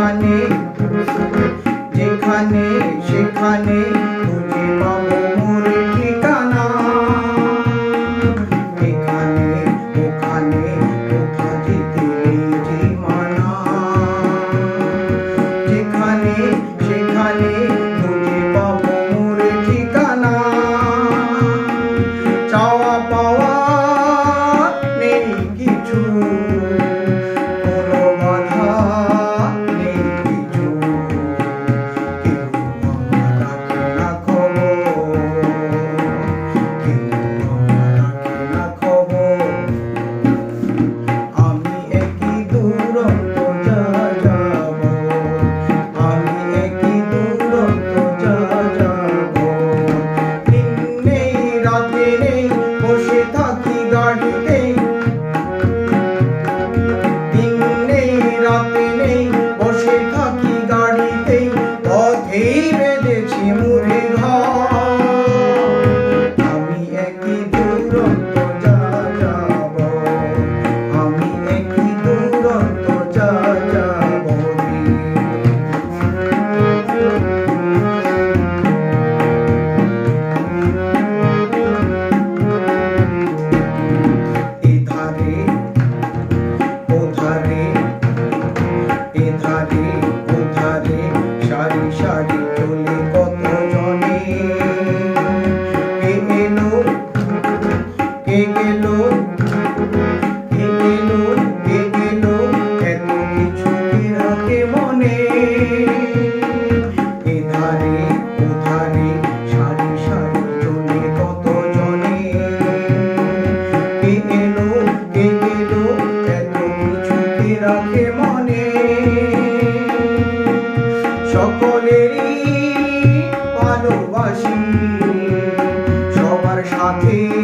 মানে Amen. রাখে মনে। সকলেরই ভালোবাসি সবার সাথে